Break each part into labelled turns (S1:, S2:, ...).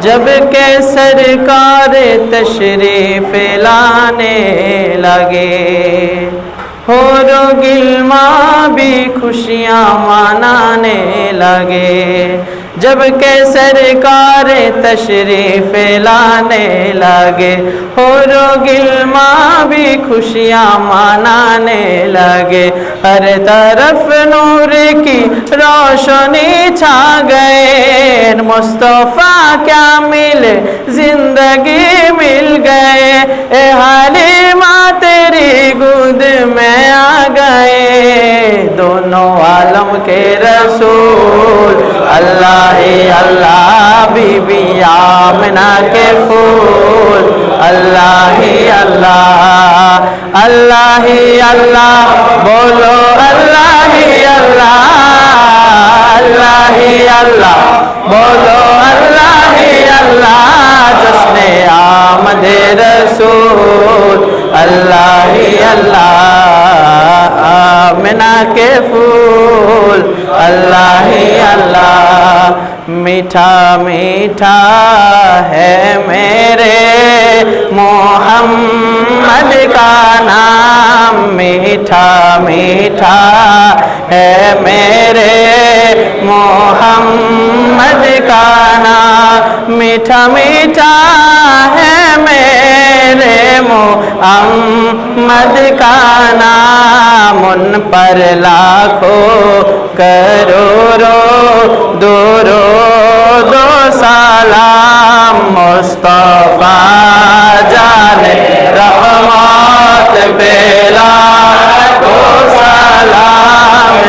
S1: جبکہ سرکار تشریف لانے لگے۔ ہو رو گلما بھی خوشیاں منانے لگے۔ جبکہ سرکار تشریف لانے لگے۔ ہو رو گلما بھی خوشیاں منانے لگے۔ ہر طرف نور کی روشنی چھا گئے۔ مصطفیٰ کیا مل، زندگی مل گئے۔ اے حلیمہ عالم کے رسول، اللہ اللہ، بی بی آمنہ کے پھول۔ اللہ اللہ اللہ اللہ، بولو اللہ اللہ اللہ اللہ، بولو اللہ ہی اللہ جشن آمد رسول، اللہ اللہ، آمنہ کے پھول۔ اللہ ہی اللہ میٹھا میٹھا ہے میرے محمد کا نام میٹھا میٹھا ہے میرے محمد کا نام میٹھا میٹھا ہے میرے محمد کا نام ان پر لاکھوں کروڑوں دورو دو سلام مصطفیٰ جان رحمت بیلا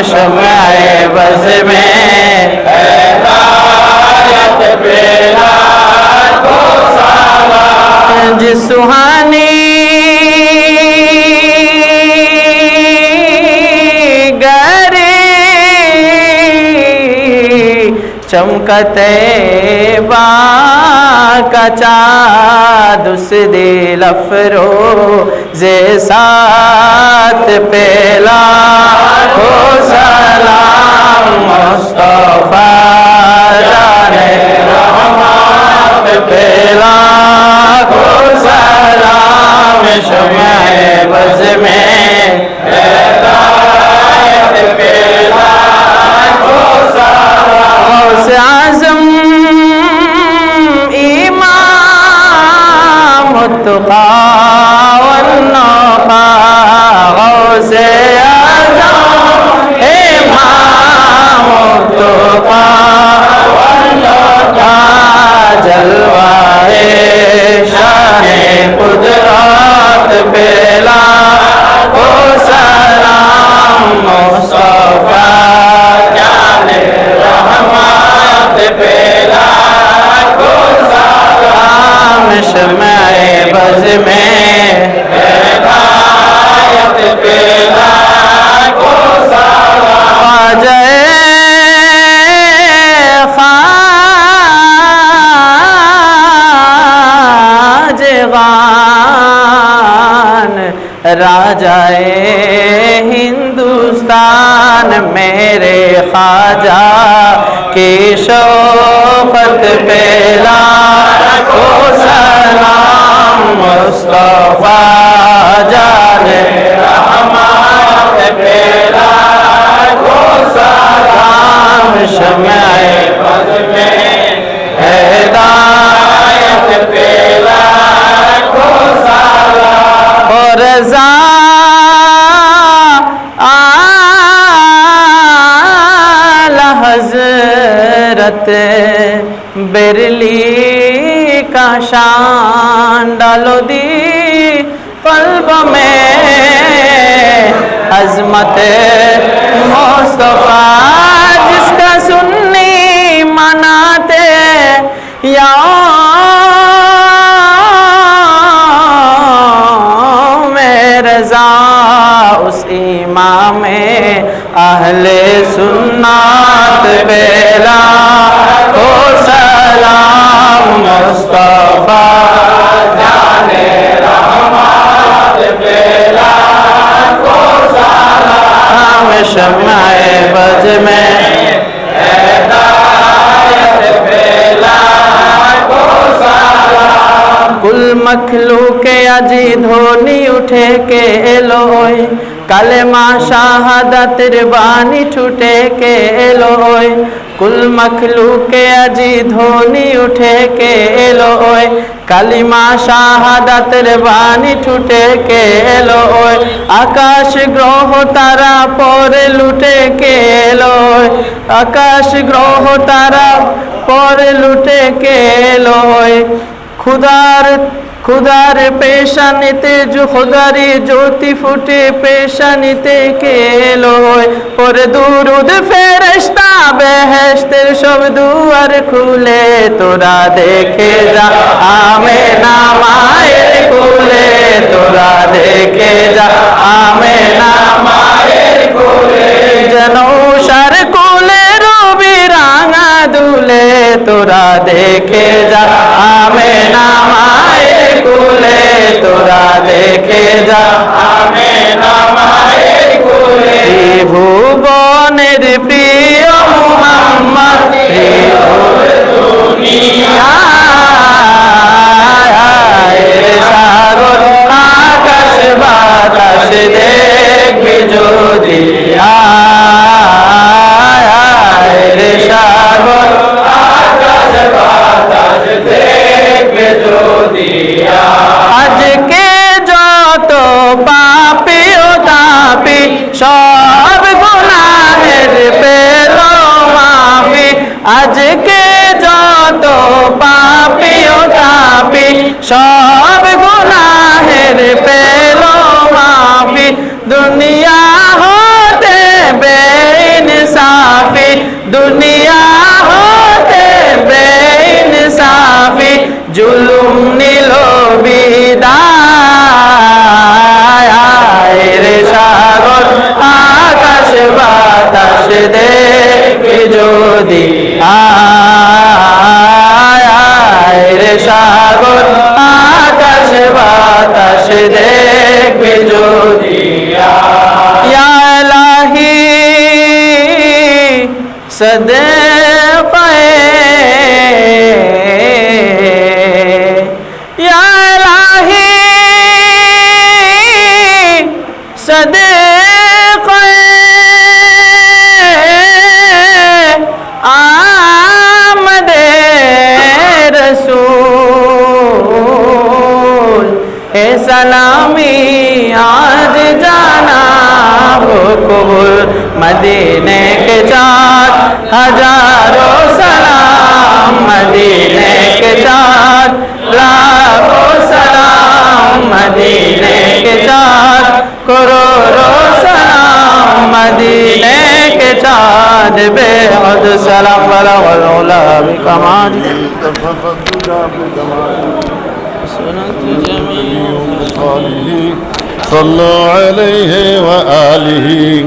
S1: شمع بز میں ہدایت بیلا کو سلام جس سہانی گری چمکتے با کچاد اس دل افرو زے ساتھ پیلا شمع بز میں راجائے ہندوستان میرے خواجہ کی شوقت پیلا کو سلام مصطفیٰ جان رحمت پیلا کو سلام شمع برلی کا شان ڈالو دی قلب میں عظمت مصطفیٰ، جس کا سنی مناتے یا رضا، اس امام اہل سنات بیلا۔ سج میں کل مخلوق کے اجی دھونی اٹھے کے لوئے۔ কালেমা শাহাদাতের বাণী ছুটে কে এলোয় কুল মখলুকে আজি ধোনি উঠে কে এলোয় কালিমা শাহাদাতের বাণী ছুটে কে এলোয় আকাশ গ্রহ তারা পরে লুটে কে এলোয় আকাশ গ্রহ তারা পরে লুটে কে এলোয় খুদার খুদার পেশানিতে খুদারি জ্যোতি ফুটে পেশানিতে কে এলোয় পরে দুরুদ ফেরেশতা, বেহেশতের সব দুয়ার খুলে তোরা দেখে যা। আমে না খুলে তোরা দেখে যা। আমে না মায়ের কুলে যেন সার কুলে রবি রাঙা দুলে তোরা দেখে যা। থেকে যা। তাপি সব গুনাহের পেল মাফি আজকে যত পাপি ও তাপি সব গুনাহের পেল বাতাস দেখবি যদি। আয় রে সাগর আকাশ বাতাস দেখবি যদি। সদে ইলাহি سلامی آج جانا ہو قبول مدینے کے چاند، ہزاروں سلام مدینے کے چاند، لاکھوں سلام مدینے کے چاند، کروڑوں سلام مدینے کے چاند۔ بے حد سلام والا والا کمال جميع
S2: صلوا عليه وآله